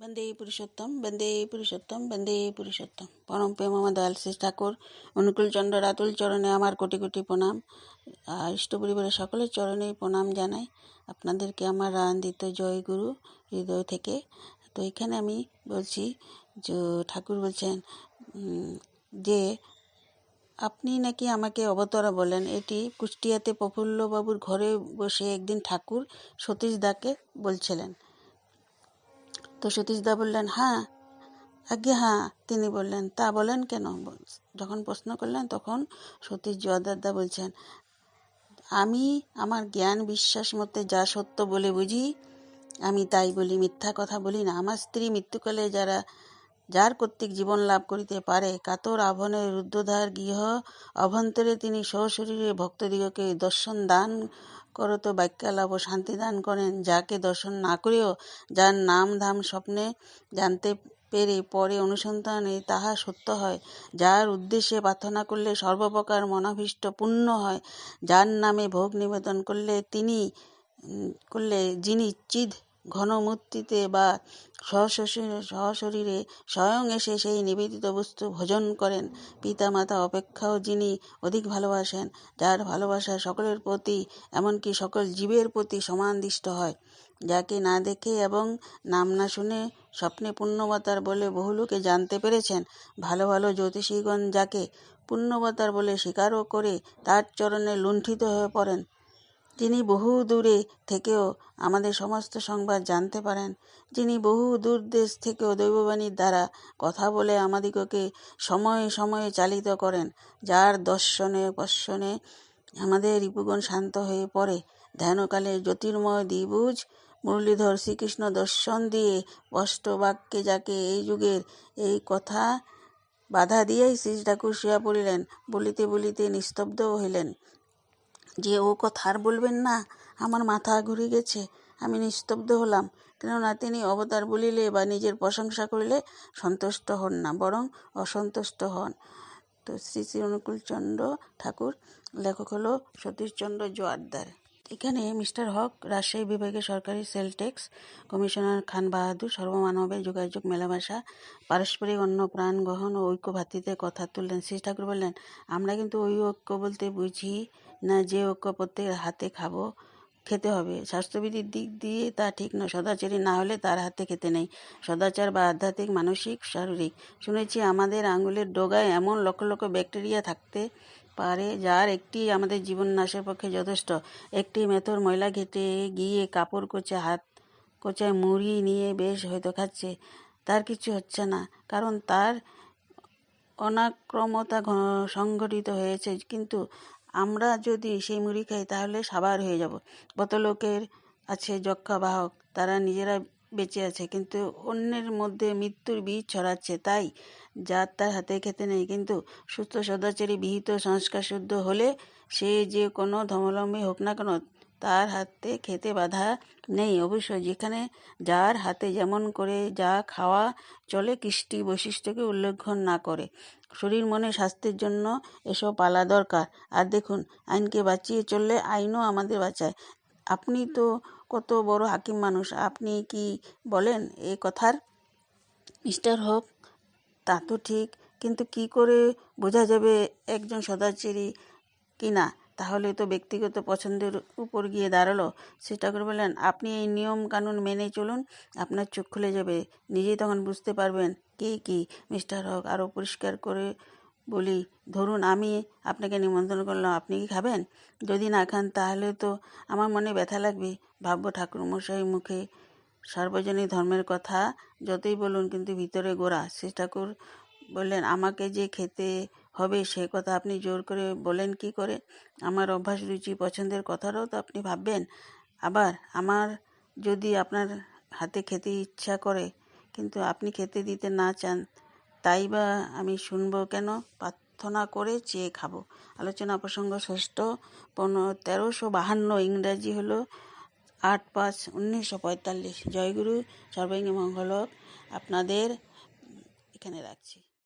বন্দে পুরুষোত্তম বন্দে পুরুষোত্তম বন্দে পুরুষোত্তম। পরম প্রেমমা দয়াল শ্রী ঠাকুর, অনুকূল চন্দ্র রাতুল চরণে আমার কোটি কোটি প্রণাম। আর ইষ্ট পরিবারের সকলের চরণেই প্রণাম জানাই। আপনাদেরকে আমার আনন্দিত জয় গুরু হৃদয় থেকে। তো এখানে আমি বলছি, যে ঠাকুর বলছেন যে আপনি নাকি আমাকে অবতরা বলেন। এটি কুষ্টিয়াতে প্রফুল্লবাবুর ঘরে বসে একদিন ঠাকুর সতীশ দাকে বলছিলেন। তো সতীশদা বললেন হ্যাঁ। আজ্ঞে হ্যাঁ। তিনি বললেন, তা বলেন কেন? যখন প্রশ্ন করলেন, তখন সতীশ জোয়ারদারদা বলছেন, আমি আমার জ্ঞান বিশ্বাস মতে যা সত্য বলে বুঝি, আমি তাই বলি, মিথ্যা কথা বলি না। আমার স্ত্রী মৃত্যুকালে যারা যার কর্তৃক জীবন লাভ করিতে পারে, কাতর আভনের রুদ্ধধার গৃহ অভ্যন্তরে তিনি সশরীরে ভক্তদিগকে দর্শন দান করত বাক্যালাভ ও শান্তি দান করেন। যাকে দর্শন না করেও যার নাম ধাম স্বপ্নে জানতে পেরে পরে অনুসন্ধানে তাহা সত্য হয়। যার উদ্দেশ্যে প্রার্থনা করলে সর্বপ্রকার মনাভীষ্ট পূর্ণ হয়। যার নামে ভোগ নিবেদন করলে তিনি করলে যিনি চিদ ঘনমূর্তিতে বা সশরীরে স্বয়ং এসে সেই নিবেদিত বস্তু ভোজন করেন। পিতা মাতা অপেক্ষাও যিনি অধিক ভালোবাসেন, যার ভালোবাসা সকলের প্রতি, এমনকি সকল জীবের প্রতি সমান দৃষ্ট হয়। যাকে না দেখে এবং নাম না শুনে স্বপ্নে পুণ্যবতার বলে বহু লোকে জানতে পেরেছেন, ভালো ভালো জ্যোতিষীগণ যাকে পুণ্যবতার বলে স্বীকারও করে তার চরণে লুণ্ঠিত হয়ে পড়েন। যিনি বহু দূরে থেকেও আমাদের সমস্ত সংবাদ জানতে পারেন। যিনি বহু দূর দেশ থেকেও দৈববাণীর দ্বারা কথা বলে আমাদিগকে সময়ে সময়ে চালিত করেন, যার দর্শনে পর্শনে আমাদের রিপুগণ শান্ত হয়ে পড়ে। ধ্যানকালে জ্যোতির্ময় দ্বিভুজ, মুরলীধর শ্রীকৃষ্ণ দর্শন দিয়ে স্পষ্ট বাক্যে যাকে এই যুগের এই কথা বাধা দিয়েই শ্রী ঠাকুর শুয়া পড়িলেন, বলিতে বলিতে নিস্তব্ধ হইলেন। যে ও কথা আর বলবেন না, আমার মাথা ঘুরে গেছে, আমি নিস্তব্ধ হলাম। কেননা তিনি অবতার বলিলে বা নিজের প্রশংসা করিলে সন্তুষ্ট হন না, বরং অসন্তুষ্ট হন। তো শ্রী শ্রী অনুকূলচন্দ্র ঠাকুর, লেখক হলো সতীশচন্দ্র জোয়ারদার। এখানে মিস্টার হক, রাজশাহী বিভাগের সরকারি সেল কমিশনার খান বাহাদুর, সর্বমানবের যোগাযোগ মেলামেশা, পারস্পরিক অন্য প্রাণ গ্রহণ ও ঐক্য ভাতৃত্বে কথা তুললেন। শ্রী ঠাকুর বললেন, আমরা কিন্তু ওই ঐক্য বলতে বুঝি না যে ঐক্য প্রত্যেকের হাতে খাব, খেতে হবে। স্বাস্থ্যবিধির দিক দিয়ে তা ঠিক নয়। সদাচারী না হলে তার হাতে খেতে নেই। সদাচার বা আধ্যাত্মিক, মানসিক, শারীরিক। শুনেছি আমাদের আঙুলের ডোগায় এমন লক্ষ লক্ষ ব্যাকটেরিয়া থাকতে পারে, যার একটি আমাদের জীবন নাশের পক্ষে যথেষ্ট। একটি মেথর ময়লা ঘেটে গিয়ে কাপড় কোচে, হাত কোচায় মুড়ি নিয়ে বেশ হয়তো খাচ্ছে। তার কিছু হচ্ছে না, কারণ তার অনাক্রমতা সংঘটিত হয়েছে। কিন্তু আমরা যদি সেই মুড়ি খাই, তাহলে সাবার হয়ে যাব। কত লোকের আছে যক্ষা বাহক, তারা নিজেরা বেঁচে আছে, কিন্তু অন্যের মধ্যে মৃত্যুর বীজ ছড়াচ্ছে। তাই যার তার হাতে খেতে নেই, কিন্তু সুস্থ সদাচারী, বিহিত সংস্কার শুদ্ধ হলে সে যে কোনো ধর্মাবলম্বী হোক না কেন তার হাতে খেতে বাধা নেই। অবশ্য যেখানে যার হাতে যেমন করে যা খাওয়া চলে, কৃষ্টি বৈশিষ্ট্যকে উল্লেখন না করে। শরীর, মনে, স্বাস্থ্যের জন্য এসব পালা দরকার। আর দেখুন, আইনকে বাঁচিয়ে চললে আইনও আমাদের বাঁচায়। আপনি তো কত বড় হাকিম মানুষ, আপনি কি বলেন এ কথার? মিস্টার হোক তা তো ঠিক, কিন্তু কি করে বোঝা যাবে একজন সদাচারী কি না তাহলে তো ব্যক্তিগত পছন্দের উপর গিয়ে দাঁড়াল। সেটা ঠাকুর বললেন, আপনি এই নিয়ম কানুন মেনে চলুন, আপনার চোখ খুলে যাবে, নিজেই তখন বুঝতে পারবেন কে কি। মিস্টার হক আরও পরিষ্কার করে বলি, ধরুন আমি আপনাকে নিমন্ত্রণ করলাম, আপনি কি খাবেন? যদি না খান, তাহলে তো আমার মনে ব্যথা লাগবে। ভাববো ঠাকুরমশাই মুখে সার্বজনীন ধর্মের কথা, যতই বলুন কিন্তু ভিতরে গোড়া। শ্রী ঠাকুর বললেন, আমাকে যে খেতে হবে সে কথা আপনি জোর করে বলেন কি করে? আমার অভ্যাস রুচি পছন্দের কথাটাও তো আপনি ভাববেন। আবার আমার যদি আপনার হাতে খেতে ইচ্ছা করে, কিন্তু আপনি খেতে দিতে না চান, তাই বা আমি শুনব কেন? প্রার্থনা করে চেয়ে খাব। আলোচনা প্রসঙ্গ ষষ্ঠ পনেরো, তেরোশো বাহান্ন ইংরাজি হলো আট পাঁচ উনিশশো পঁয়তাল্লিশ। জয়গুরু সর্বাঙ্গী মঙ্গল আপনাদের এখানে রাখছি।